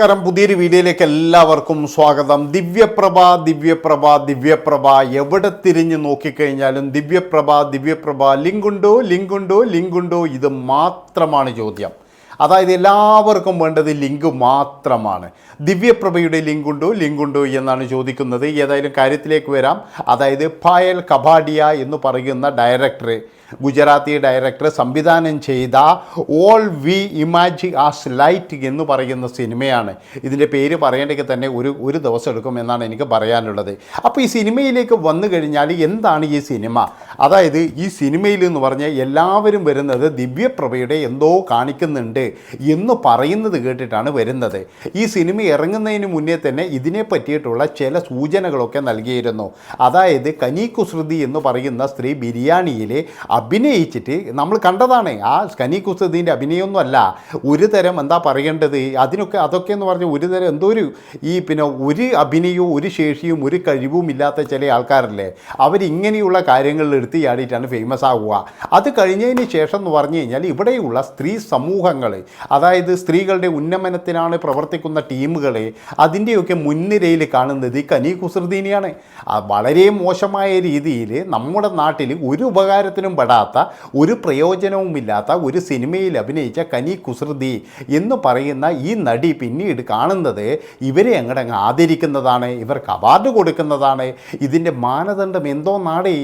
നമസ്കാരം. പുതിയൊരു വീഡിയോയിലേക്ക് എല്ലാവർക്കും സ്വാഗതം. ദിവ്യപ്രഭ ദിവ്യപ്രഭ ദിവ്യപ്രഭ എവിടെ തിരിഞ്ഞ് നോക്കിക്കഴിഞ്ഞാലും ദിവ്യപ്രഭ ദിവ്യപ്രഭ ലിങ്കുണ്ടോ ലിങ്കുണ്ടോ ലിങ്കുണ്ടോ ഇത് മാത്രമാണ് ചോദ്യം. അതായത് എല്ലാവർക്കും വേണ്ടത് ലിങ്ക് മാത്രമാണ്. ദിവ്യപ്രഭയുടെ ലിങ്കുണ്ടോ? ലിങ്കുണ്ടോ എന്നാണ് ചോദിക്കുന്നത്. ഏതായാലും കാര്യത്തിലേക്ക് വരാം. അതായത് പായൽ കബാഡിയ എന്ന് പറയുന്ന ഡയറക്ടർ ഗുജറാത്തി ഡയറക്ടർ സംവിധാനം ചെയ്ത all we imagine as light എന്ന് പറയുന്ന സിനിമയാണ്. ഇതിന്റെ പേര് പറയേണ്ടെങ്കിൽ തന്നെ ഒരു ഒരു ദിവസം എടുക്കും എന്നാണ് എനിക്ക് പറയാനുള്ളത്. അപ്പോൾ ഈ സിനിമയിലേക്ക് വന്നു കഴിഞ്ഞാൽ എന്താണ് ഈ സിനിമ? അതായത് ഈ സിനിമയിൽ എന്ന് പറഞ്ഞാൽ എല്ലാവരും വരുന്നത് ദിവ്യപ്രഭയുടെ എന്തോ കാണിക്കുന്നുണ്ട്. എന്ന് പറയുന്നത് കേട്ടിട്ടാണ് വരുന്നത്. ഈ സിനിമ ഇറങ്ങുന്നതിന് മുന്നേ തന്നെ ഇതിനെ പറ്റിയിട്ടുള്ള ചില സൂചനകളൊക്കെ നൽകിയിരുന്നു. അതായത് കനി കുസൃതി എന്ന് പറയുന്ന സ്ത്രീ ബിരിയാണിയിൽ അഭിനയിച്ചിട്ട് നമ്മൾ കണ്ടതാണ്. ആ കനി കുസൃതിന്റെ അഭിനയമൊന്നുമല്ല ഒരു തരം എന്താ പറയേണ്ടത്? അതിനൊക്കെ അതൊക്കെ എന്ന് പറഞ്ഞാൽ ഒരു തരം എന്തോ ഒരു ഈ പിന്നെ ഒരു അഭിനയവും ഒരു ശേഷിയും ഒരു കഴിവും ഇല്ലാത്ത ചില ആൾക്കാരല്ലേ. അവരിങ്ങനെയുള്ള കാര്യങ്ങളിൽ എടുത്ത് ചാടിയിട്ടാണ് ഫേമസ് ആവുക. അത് കഴിഞ്ഞതിന് ശേഷം എന്ന് പറഞ്ഞു കഴിഞ്ഞാൽ ഇവിടെയുള്ള സ്ത്രീ സമൂഹങ്ങൾ അതായത് സ്ത്രീകളുടെ ഉന്നമനത്തിനാണ് പ്രവർത്തിക്കുന്ന ടീമുകളെ അതിന്റെയൊക്കെ മുൻനിരയിൽ കാണുന്നത് ഈ കനി കുസൃദീനിയാണ് വളരെ മോശമായ രീതിയിൽ നമ്മുടെ നാട്ടിൽ ഒരു ഉപകാരത്തിനും പെടാത്ത ഒരു പ്രയോജനവുമില്ലാത്ത ഒരു സിനിമയിൽ അഭിനയിച്ച കനി കുസൃതി എന്ന് പറയുന്ന ഈ നടി പിന്നീട് കാണുന്നത് ഇവരെ അങ്ങടങ്ങ് ആദരിക്കുന്നതാണ് ഇവർക്ക് അവാർഡ് കൊടുക്കുന്നതാണ്. ഇതിന്റെ മാനദണ്ഡം എന്തോ നാടേ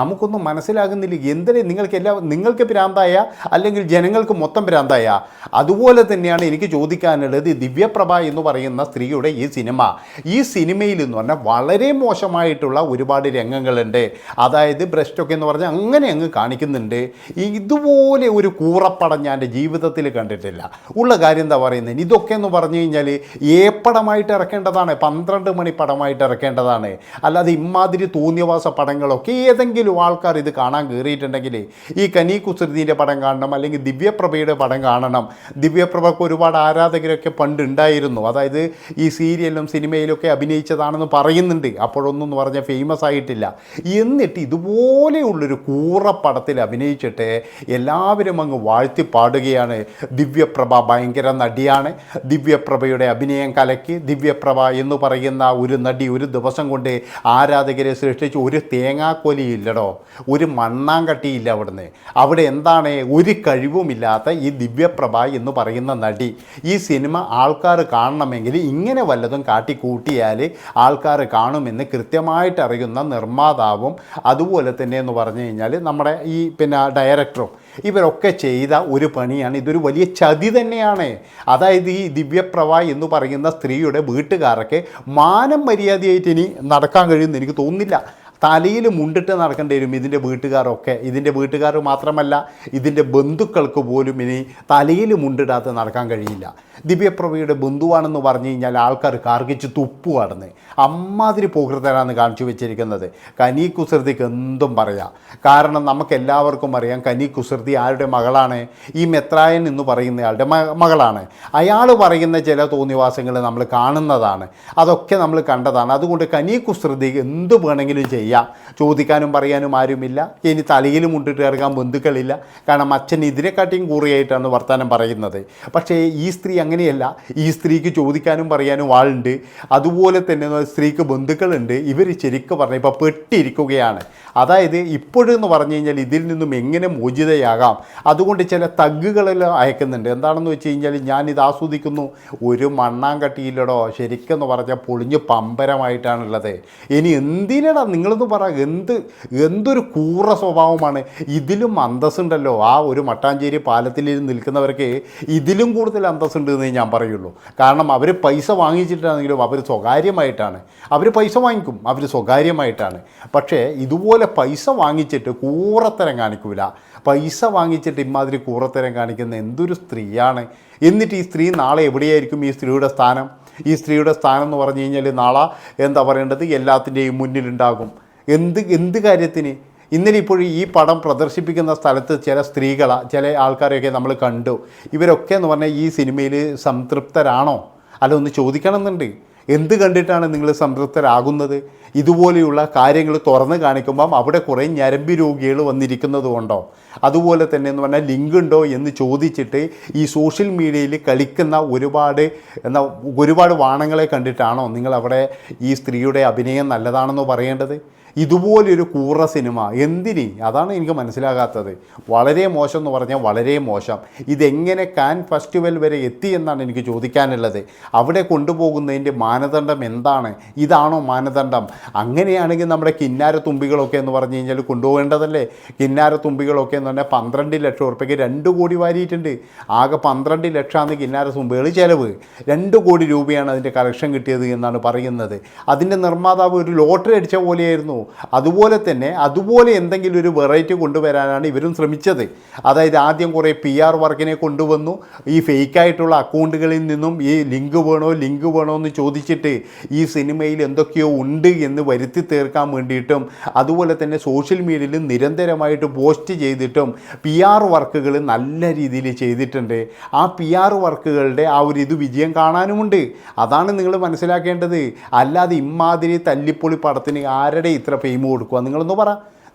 നമുക്കൊന്നും മനസ്സിലാകുന്നില്ല. എന്തിനെ നിങ്ങൾക്ക് എല്ലാ നിങ്ങൾക്ക് ഭ്രാന്തായ അല്ലെങ്കിൽ ജനങ്ങൾക്ക് മൊത്തം ഭ്രാന്തായ? അതുപോലെ തന്നെയാണ് എനിക്ക് ചോദിക്കാനുള്ളത് ദിവ്യപ്രഭ എന്ന് പറയുന്ന സ്ത്രീയുടെ ഈ സിനിമ. ഈ സിനിമയിൽ എന്ന് പറഞ്ഞാൽ വളരെ മോശമായിട്ടുള്ള ഒരുപാട് രംഗങ്ങളുണ്ട്. അതായത് ബ്രസ്റ്റൊക്കെ എന്ന് പറഞ്ഞാൽ അങ്ങനെ അങ്ങ് കാണിക്കുന്നുണ്ട്. ഇതുപോലെ ഒരു കൂറപ്പടം ഞാൻ എന്റെ ജീവിതത്തിൽ കണ്ടിട്ടില്ല. ഉള്ള കാര്യം എന്താ പറയുന്നത്? ഇതൊക്കെ എന്ന് പറഞ്ഞു കഴിഞ്ഞാൽ ഏ പടമായിട്ട് ഇറക്കേണ്ടതാണ്. പന്ത്രണ്ട് മണി പടമായിട്ട് ഇറക്കേണ്ടതാണ്. അല്ലാതെ ഇമാതിരി തോന്നിയവാസ പടങ്ങളൊക്കെ ഏതെങ്കിലും ആൾക്കാർ ഇത് കാണാൻ കയറിയിട്ടുണ്ടെങ്കിൽ ഈ കനി കുസൃതിന്റെ പടം കാണണം അല്ലെങ്കിൽ ദിവ്യപ്രഭയുടെ പടം കാണണം ദിവ്യപ്രഭയ്ക്ക് ഒരുപാട് ആരാധകരൊക്കെ പണ്ട് ഉണ്ടായിരുന്നു അതായത് ഈ സീരിയലിലും സിനിമയിലൊക്കെ അഭിനയിച്ചതാണെന്ന് പറയുന്നുണ്ട്. അപ്പോഴൊന്നും എന്ന് പറഞ്ഞാൽ ഫേമസ് ആയിട്ടില്ല. എന്നിട്ട് ഇതുപോലെയുള്ളൊരു കൂറപ്പടത്തിൽ അഭിനയിച്ചിട്ട് എല്ലാവരും അങ്ങ് വാഴ്ത്തി പാടുകയാണ് ദിവ്യപ്രഭ ഭയങ്കര നടിയാണ്. ദിവ്യപ്രഭയുടെ അഭിനയം കലക്കി ദിവ്യപ്രഭ എന്ന് പറയുന്ന ഒരു നടി ഒരു ദിവസം കൊണ്ട് ആരാധകരെ സൃഷ്ടിച്ച് ഒരു തേങ്ങാക്കൊലിയില്ലടോ ഒരു മണ്ണാങ്കട്ടിയില്ല അവിടുന്ന്. അവിടെ എന്താണ്? ഒരു കഴിവുമില്ലാത്ത ഈ ദിവ്യപ്രഭ എന്ന് പറയുന്ന നടി ഈ സിനിമ ആൾക്കാർ കാണണമെങ്കിൽ ഇങ്ങനെ വല്ലതും കാട്ടിക്കൂട്ടിയാൽ ആൾക്കാർ കാണുമെന്ന് കൃത്യമായിട്ട് അറിയുന്ന നിർമ്മാതാവും അതുപോലെ തന്നെ എന്ന് പറഞ്ഞു കഴിഞ്ഞാൽ നമ്മുടെ ഈ പിന്നെ ഡയറക്ടറും ഇവരൊക്കെ ചെയ്ത ഒരു പണിയാണ്. ഇതൊരു വലിയ ചതി തന്നെയാണ്. അതായത് ഈ ദിവ്യപ്രഭ എന്ന് പറയുന്ന സ്ത്രീയുടെ വീട്ടുകാരൊക്കെ മാനം മര്യാദയായിട്ട് ഇനി നടക്കാൻ കഴിയുമെന്ന് എനിക്ക് തോന്നുന്നില്ല. തലയിൽ മുണ്ടിട്ട് നടക്കേണ്ടി വരും ഇതിന്റെ വീട്ടുകാരൊക്കെ. ഇതിന്റെ വീട്ടുകാർ മാത്രമല്ല ഇതിന്റെ ബന്ധുക്കൾക്ക് പോലും ഇനി തലയിൽ മുണ്ടിടാതെ നടക്കാൻ കഴിയില്ല. ദിവ്യപ്രഭയുടെ ബന്ധുവാണെന്ന് പറഞ്ഞു കഴിഞ്ഞാൽ ആൾക്കാർ കാർക്കിച്ച് തുപ്പുവാണെന്ന് അമ്മാതിരി പോകൃതരാണ് കാണിച്ചു വെച്ചിരിക്കുന്നത്. കനി കുസൃതിക്ക് എന്തും പറയാം. കാരണം നമുക്ക് എല്ലാവർക്കും അറിയാം കനി കുസൃതി ആരുടെ മകളാണ്? ഈ മെത്രായൻ എന്ന് പറയുന്നയാളുടെ മകളാണ്. അയാൾ പറയുന്ന ചില തോന്നിവാസങ്ങൾ നമ്മൾ കാണുന്നതാണ്. അതൊക്കെ നമ്മൾ കണ്ടതാണ്. അതുകൊണ്ട് കനി കുസൃതി എന്ത് വേണമെങ്കിലും ചെയ്യാം. ചോദിക്കാനും പറയാനും ആരുമില്ല. ഇനി തലയിൽ മുണ്ടിട്ട് ഇറങ്ങാൻ ബന്ധുക്കളില്ല. കാരണം അച്ഛൻ ഇതിനെക്കാട്ടിയും കൂറിയായിട്ടാണ് വർത്തമാനം പറയുന്നത്. പക്ഷേ ഈ സ്ത്രീ അങ്ങനെയല്ല. ഈ സ്ത്രീക്ക് ചോദിക്കാനും പറയാനും ആളുണ്ട്. അതുപോലെ തന്നെ സ്ത്രീക്ക് ബന്ധുക്കളുണ്ട്. ഇവർ ശരിക്കും പറഞ്ഞു ഇപ്പോൾ പെട്ടിരിക്കുകയാണ്. അതായത് ഇപ്പോഴെന്ന് പറഞ്ഞു കഴിഞ്ഞാൽ ഇതിൽ നിന്നും എങ്ങനെ മോചിതയാകാം? അതുകൊണ്ട് ചില തഗ്ഗുകളെല്ലാം അയക്കുന്നുണ്ട്. എന്താണെന്ന് വെച്ച് കഴിഞ്ഞാൽ ഞാനിത് ആസ്വദിക്കുന്നു. ഒരു മണ്ണാങ്കട്ടിയിലടോ ശരിക്കെന്ന് പറഞ്ഞാൽ പൊളിഞ്ഞ് പമ്പരമായിട്ടാണുള്ളത്. ഇനി എന്തിനടാ നിങ്ങളൊന്ന് പറ എന്ത് എന്തൊരു കൂറ സ്വഭാവമാണ്. ഇതിലും അന്തസ്സുണ്ടല്ലോ. ആ ഒരു മട്ടാഞ്ചേരി പാലത്തിൽ നിൽക്കുന്നവർക്ക് ഇതിലും കൂടുതൽ അന്തസ്സുണ്ട് എന്ന് ഞാൻ പറയുള്ളൂ. കാരണം അവർ പൈസ വാങ്ങിച്ചിട്ടാണെങ്കിലും അവർ സ്വകാര്യമായിട്ടാണ്. അവർ പൈസ വാങ്ങിക്കും. അവർ സ്വകാര്യമായിട്ടാണ്. പക്ഷേ ഇതുപോലെ പൈസ വാങ്ങിച്ചിട്ട് കൂറത്തരം കാണിക്കൂല. പൈസ വാങ്ങിച്ചിട്ട് ഇമാതിരി കൂറത്തരം കാണിക്കുന്ന എന്തൊരു സ്ത്രീയാണ്. എന്നിട്ട് ഈ സ്ത്രീ നാളെ എവിടെയായിരിക്കും ഈ സ്ത്രീയുടെ സ്ഥാനം? ഈ സ്ത്രീയുടെ സ്ഥാനം എന്ന് പറഞ്ഞു കഴിഞ്ഞാൽ നാളെ എന്താ പറയേണ്ടത്? എല്ലാത്തിന്റെയും മുന്നിലുണ്ടാകും. എന്ത് എന്ത് കാര്യത്തിന്? ഇന്നലെ ഇപ്പോൾ ഈ പടം പ്രദർശിപ്പിക്കുന്ന സ്ഥലത്ത് ചില സ്ത്രീകള ചില ആൾക്കാരെയൊക്കെ നമ്മൾ കണ്ടു. ഇവരൊക്കെ എന്ന് പറഞ്ഞാൽ ഈ സിനിമയിൽ സംതൃപ്തരാണോ? അല്ല ഒന്ന് ചോദിക്കണമെന്നുണ്ട്. എന്ത് കണ്ടിട്ടാണ് നിങ്ങൾ സംതൃപ്തരാകുന്നത്? ഇതുപോലെയുള്ള കാര്യങ്ങൾ തുറന്ന് കാണിക്കുമ്പം അവിടെ കുറേ ഞരമ്പ് രോഗികൾ വന്നിരിക്കുന്നത് കൊണ്ടോ? അതുപോലെ തന്നെ എന്ന് പറഞ്ഞാൽ ലിങ്ക് ഉണ്ടോ എന്ന് ചോദിച്ചിട്ട് ഈ സോഷ്യൽ മീഡിയയിൽ കളിക്കുന്ന ഒരുപാട് എന്നാ ഒരുപാട് വാണങ്ങളെ കണ്ടിട്ടാണോ നിങ്ങൾ അവിടെ ഈ സ്ത്രീയുടെ അഭിനയം നല്ലതാണെന്ന് പറയേണ്ടത്? ഇതുപോലൊരു കൂറ സിനിമ എന്തിന്? അതാണ് എനിക്ക് മനസ്സിലാകാത്തത്. വളരെ മോശം എന്ന് പറഞ്ഞാൽ വളരെ മോശം. ഇതെങ്ങനെ കാൻ ഫെസ്റ്റിവൽ വരെ എത്തി എന്നാണ് എനിക്ക് ചോദിക്കാനുള്ളത്. അവിടെ കൊണ്ടുപോകുന്നതിന്റെ മാനദണ്ഡം എന്താണ്? ഇതാണോ മാനദണ്ഡം? അങ്ങനെയാണെങ്കിൽ നമ്മുടെ കിന്നാര തുമ്പികളൊക്കെ എന്ന് പറഞ്ഞു കഴിഞ്ഞാൽ കൊണ്ടുപോകേണ്ടതല്ലേ? കിന്നാര തുമ്പികളൊക്കെ എന്ന് പറഞ്ഞാൽ പന്ത്രണ്ട് ലക്ഷം ഉറുപ്പ്യക്ക് രണ്ട് കോടി വാരിയിട്ടുണ്ട്. ആകെ പന്ത്രണ്ട് ലക്ഷമാണ് കിന്നാര തുമ്പികൾ ചിലവ്. രണ്ട് കോടി രൂപയാണ് അതിന്റെ കളക്ഷൻ കിട്ടിയത് എന്നാണ് പറയുന്നത്. അതിന്റെ നിർമ്മാതാവ് ഒരു ലോട്ടറി അടിച്ച പോലെയായിരുന്നു. അതുപോലെ തന്നെ അതുപോലെ എന്തെങ്കിലും ഒരു വെറൈറ്റി കൊണ്ടുവരാനാണ് ഇവരും ശ്രമിച്ചത്. അതായത് ആദ്യം കുറേ പി ആർ വർക്കിനെ കൊണ്ടുവന്നു. ഈ ഫേക്കായിട്ടുള്ള അക്കൗണ്ടുകളിൽ നിന്നും ഈ ലിങ്ക് വേണോ ലിങ്ക് വേണോ എന്ന് ചോദിച്ചിട്ട് ഈ സിനിമയിൽ എന്തൊക്കെയോ ഉണ്ട് എന്ന് വരുത്തി തീർക്കാൻ വേണ്ടിയിട്ടും അതുപോലെ തന്നെ സോഷ്യൽ മീഡിയയിൽ നിരന്തരമായിട്ട് പോസ്റ്റ് ചെയ്തിട്ടും പി ആർ വർക്കുകൾ നല്ല രീതിയിൽ ചെയ്തിട്ടുണ്ട്. ആ പി ആർ വർക്കുകളുടെ ആ ഒരു ഇത് വിജയം കാണാനുമുണ്ട്. അതാണ് നിങ്ങൾ മനസ്സിലാക്കേണ്ടത്. അല്ലാതെ ഇമാതിരി തല്ലിപ്പൊളി പടത്തിന് ആരുടെ ഇത്ര ഫെയിം കൊടുക്കുക. നിങ്ങളൊന്ന് പറ.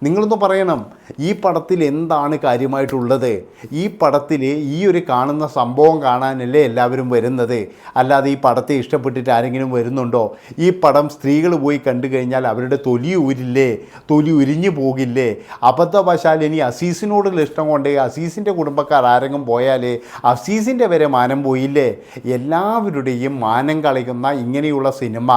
നിങ്ങളൊന്ന് പറയണം ഈ പടത്തിൽ എന്താണ് കാര്യമായിട്ടുള്ളത്? ഈ പടത്തിൽ ഈ ഒരു കാണുന്ന സംഭവം കാണാനല്ലേ എല്ലാവരും വരുന്നത്? അല്ലാതെ ഈ പടത്തെ ഇഷ്ടപ്പെട്ടിട്ട് ആരെങ്കിലും വരുന്നുണ്ടോ? ഈ പടം സ്ത്രീകൾ പോയി കണ്ടു കഴിഞ്ഞാൽ അവരുടെ തൊലി ഊരില്ലേ? തൊലി ഉരിഞ്ഞു പോകില്ലേ? അബദ്ധവശാൽ ഇനി അസീസിനോടുള്ള ഇഷ്ടം കൊണ്ടേ അസീസിന്റെ കുടുംബക്കാർ ആരെങ്കിലും പോയാലേ അസീസിന്റെ വരെ മാനം പോയില്ലേ? എല്ലാവരുടെയും മാനം കളയുന്ന ഇങ്ങനെയുള്ള സിനിമ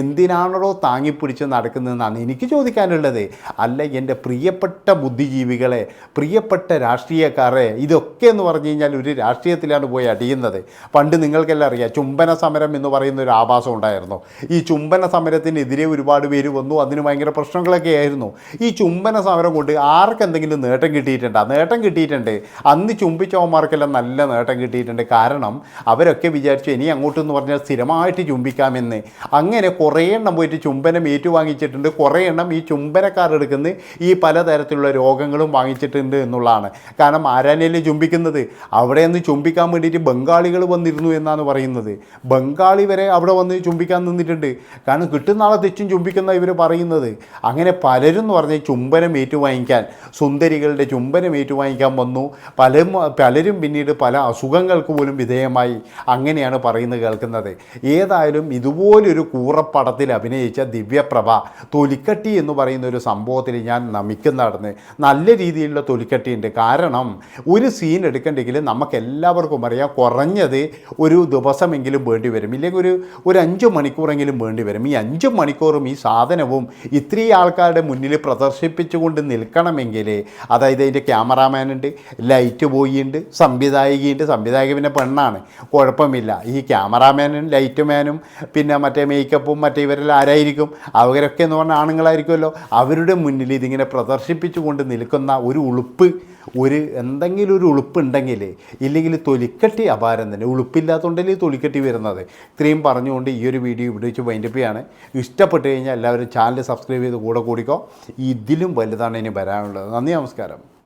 എന്തിനാണോ താങ്ങിപ്പിടിച്ച് നടക്കുന്നതെന്നാണ് എനിക്ക് ചോദിക്കാനുള്ളത്. അല്ല എന്റെ പ്രിയപ്പെട്ട ബുദ്ധിജീവികളെ പ്രിയപ്പെട്ട രാഷ്ട്രീയക്കാരെ ഇതൊക്കെ എന്ന് പറഞ്ഞു കഴിഞ്ഞാൽ ഒരു രാഷ്ട്രീയത്തിലാണ് പോയി അടിയുന്നത്. പണ്ട് നിങ്ങൾക്കെല്ലാം അറിയാം ചുംബന സമരം എന്ന് പറയുന്ന ഒരു ആഭാസം ഉണ്ടായിരുന്നു. ഈ ചുംബന സമരത്തിനെതിരെ ഒരുപാട് പേര് വന്നു അതിന് ഭയങ്കര പ്രശ്നങ്ങളൊക്കെ ആയിരുന്നു. ഈ ചുംബന സമരം കൊണ്ട് ആർക്കെന്തെങ്കിലും നേട്ടം കിട്ടിയിട്ടുണ്ടോ? നേട്ടം കിട്ടിയിട്ടുണ്ട്. അന്ന് ചുംബിച്ചവന്മാർക്കെല്ലാം നല്ല നേട്ടം കിട്ടിയിട്ടുണ്ട്. കാരണം അവരൊക്കെ വിചാരിച്ചു ഇനി അങ്ങോട്ടെന്ന് പറഞ്ഞാൽ സ്ഥിരമായിട്ട് ചുംബിക്കാമെന്ന്. അങ്ങനെ കുറേ എണ്ണം പോയിട്ട് ചുംബനം ഏറ്റുവാങ്ങിച്ചിട്ടുണ്ട്. കുറേ എണ്ണം ഈ ചുംബനക്കാർ എടുക്കുന്ന ഈ പലതരത്തിലുള്ള രോഗങ്ങളും വാങ്ങിച്ചിട്ടുണ്ട് എന്നുള്ളതാണ്. കാരണം ആരാനല്ലേ ചുംബിക്കുന്നത്? അവിടെ നിന്ന് ചുംബിക്കാൻ വേണ്ടിയിട്ട് ബംഗാളികൾ വന്നിരുന്നു എന്നാണ് പറയുന്നത്. ബംഗാളി വരെ അവിടെ വന്ന് ചുംബിക്കാൻ നിന്നിട്ടുണ്ട്. കാരണം കിട്ടുന്ന ആളെ തെച്ചും ചുംബിക്കുന്ന ഇവർ പറയുന്നത്. അങ്ങനെ പലരും എന്ന് പറഞ്ഞാൽ ചുംബനം ഏറ്റുവാങ്ങിക്കാൻ സുന്ദരികളുടെ ചുംബനം ഏറ്റുവാങ്ങിക്കാൻ വന്നു. പലരും പലരും പിന്നീട് പല അസുഖങ്ങൾക്ക് പോലും വിധേയമായി അങ്ങനെയാണ് പറയുന്നത് കേൾക്കുന്നത്. ഏതായാലും ഇതുപോലൊരു കൂറപ്പടത്തിൽ അഭിനയിച്ച ദിവ്യപ്രഭ തൊലിക്കട്ടി എന്ന് പറയുന്ന ഒരു സംഭവത്തിൽ ഞാൻ നമിക്കുന്നതാണ് നല്ല രീതിയിലുള്ള തൊലിക്കട്ടിയുണ്ട്. കാരണം ഒരു സീൻ എടുക്കണ്ടെങ്കിൽ നമുക്ക് എല്ലാവർക്കും അറിയാം കുറഞ്ഞത് ഒരു ദിവസമെങ്കിലും വേണ്ടി വരും. ഇല്ലെങ്കിൽ ഒരു ഒരു അഞ്ച് മണിക്കൂറെങ്കിലും വേണ്ടി വരും. ഈ അഞ്ച് മണിക്കൂറും ഈ സാധനവും ഇത്രയും ആൾക്കാരുടെ മുന്നിൽ പ്രദർശിപ്പിച്ചുകൊണ്ട് നിൽക്കണമെങ്കിൽ അതായത് അതിന്റെ ക്യാമറാമാൻ ഉണ്ട് ലൈറ്റ് ബോയി ഉണ്ട് സംവിധായികയുണ്ട്. സംവിധായക പിന്നെ പെണ്ണാണ്. കുഴപ്പമില്ല. ഈ ക്യാമറാമാനും ലൈറ്റ് മാനും പിന്നെ മറ്റേ മേക്കപ്പും മറ്റേ ഇവരെല്ലാം ആരായിരിക്കും? അവരൊക്കെ എന്ന് പറഞ്ഞാൽ ആണുങ്ങളായിരിക്കുമല്ലോ. അവരുടെ മുന്നിൽ ഇതിങ്ങനെ പ്രദർശിപ്പിച്ചുകൊണ്ട് നിൽക്കുന്ന ഒരു ഉളുപ്പ് ഒരു എന്തെങ്കിലും ഒരു ഉളുപ്പുണ്ടെങ്കിൽ ഇല്ലെങ്കിൽ തൊലിക്കട്ടി അപാരം തന്നെ. ഉളുപ്പില്ലാത്തതുകൊണ്ടല്ലേ തൊലിക്കട്ടി വരുന്നത്? ഇത്രയും പറഞ്ഞുകൊണ്ട് ഈ ഒരു വീഡിയോ ഇവിടെ വെച്ച് വൈൻഡപ്പ് ചെയ്യാണ്. ഇഷ്ടപ്പെട്ട് കഴിഞ്ഞാൽ എല്ലാവരും ചാനൽ സബ്സ്ക്രൈബ് ചെയ്ത് കൂടെ കൂടിക്കോ. ഇതിലും വലുതാണ് ഇനി വരാനുള്ളത്. നന്ദി നമസ്കാരം.